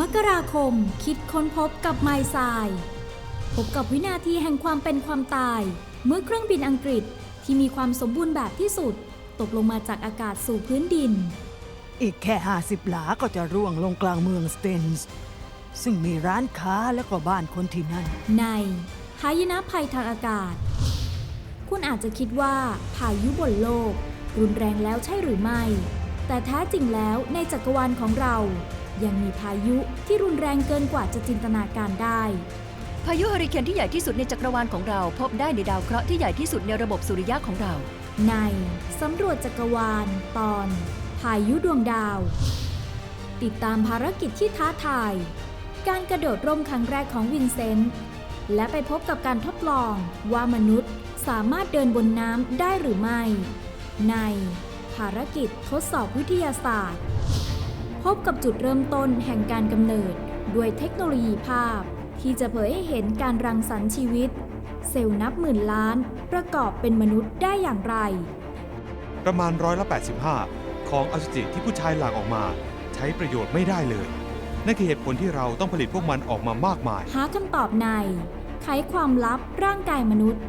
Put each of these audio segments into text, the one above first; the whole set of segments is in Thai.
มกราคมคิดค้นพบกับไมซายพบกับวินาทีแห่งความเป็นความตาย เมื่อเครื่องบินอังกฤษที่มีความสมบูรณ์แบบที่สุด ตกลงมาจากอากาศสู่พื้นดิน อีกแค่ 50 หลาก็จะร่วงลงกลางเมืองสเตนส์ซึ่งมีร้านค้าและก็บ้านคนที่นั่น ในหายนะภัยทางอากาศ คุณอาจจะคิดว่าพายุบนโลก รุนแรงแล้วใช่หรือไม่ แต่แท้จริงแล้วในจักรวาลของเรา ยังมีพายุที่รุนแรงเกินกว่าจะจินตนาการได้ พายุเฮอริเคนที่ใหญ่ที่สุดในจักรวาลของเรา พบได้ในดาวเคราะห์ที่ใหญ่ที่สุดในระบบสุริยะของเรา ใน สำรวจจักรวาล ตอน พายุดวงดาว ติดตามภารกิจที่ท้าทาย การกระโดดร่มครั้งแรกของวินเซนต์และไปพบกับการทดลองว่ามนุษย์สามารถเดินบนน้ำได้หรือไม่ ใน ภารกิจทดสอบวิทยาศาสตร์ พบกับจุดเริ่มต้นแห่งการกำเนิด ด้วยเทคโนโลยีภาพ ที่จะเผยให้เห็นการรังสรรค์ชีวิต เซลล์นับหมื่นล้าน ประกอบเป็นมนุษย์ได้อย่างไร ประมาณร้อยละ85 ของอสุจิที่ผู้ชายหลั่งออกมา ใช้ประโยชน์ไม่ได้เลย นั่นคือเหตุผลที่เราต้องผลิตพวกมันออกมามากมาย หาคำตอบใน ไขความลับร่างกายมนุษย์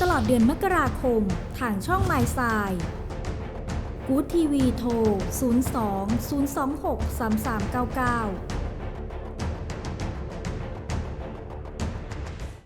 ตลอดเดือนมกราคมทางช่องไมซาย กู๊ดทีวีโทร 02 026 3399